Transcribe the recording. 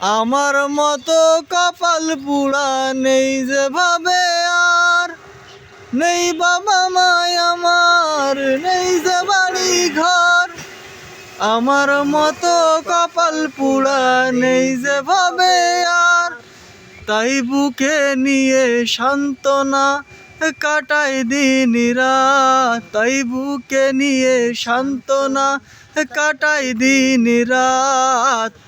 আমার মতো কপাল পুড়া নেই যে ভাবে আর। নেই বাবা মায় আমার, নেই যে বাড়ি ঘর আমার মতো কপাল পুড়া নেই যে ভাবে আর। তাই বুকে নিয়ে সান্ত্বনা কাটাই দিন তাই বুকে নিয়ে সান্ত্বনা কাটাই দিন রাত।